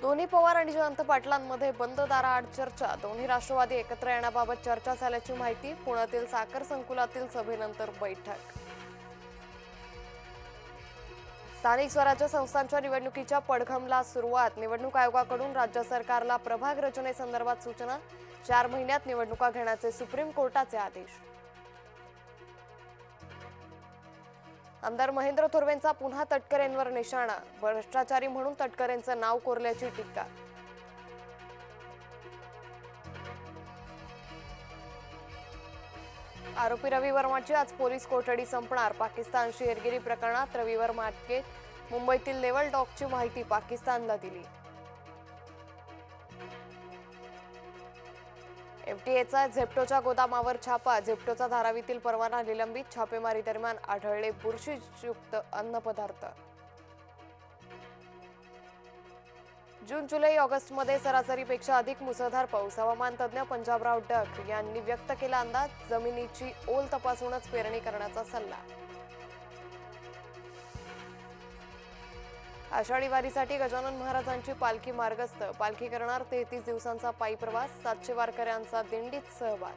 दोन्ही पवार आणि जयंत पाटलांमध्ये बंद दाराआड चर्चा. दोन्ही राष्ट्रवादी एकत्र येण्याबाबत चर्चा झाल्याची माहिती पुण्यातील साखर संकुलातील सभेनंतर बैठक. स्थानिक स्वराज्य संस्थांच्या निवडणुकीच्या पडघमला सुरुवात. निवडणूक आयोगाकडून राज्य सरकारला प्रभाग रचनेसंदर्भात सूचना. चार महिन्यात निवडणुका घेण्याचे सुप्रीम कोर्टाचे आदेश. आमदार महेंद्र थोरवेंचा पुन्हा तटकरेंवर निशाणा. भ्रष्टाचारी म्हणून तटकरेंचं नाव कोरल्याची टीका. आरोपी रवी वर्माची आज पोलीस कोठडी संपणार. पाकिस्तानशी हेरगिरी प्रकरणात रवी वर्मा अटकेत मुंबईतील लेवल डॉगची माहिती पाकिस्तानला दिली. एफटीएचा झेप्टोच्या गोदामावर छापा. झेप्टोचा धारावीतील परवाना निलंबित. छापेमारी दरम्यान आढळले बुरशीयुक्त अन्नपदार्थ. जून जुलै ऑगस्टमध्ये सरासरीपेक्षा अधिक मुसळधार पाऊस. हवामान तज्ज्ञ पंजाबराव डक यांनी व्यक्त केला अंदाज. जमिनीची ओल तपासूनच पेरणी करण्याचा सल्ला. आषाढी वारीसाठी गजानन महाराजांची पालखी मार्गस्थ. पालखी करणार तेहतीस दिवसांचा पायी प्रवास सातशे वारकऱ्यांचा दिंडीत सहभाग.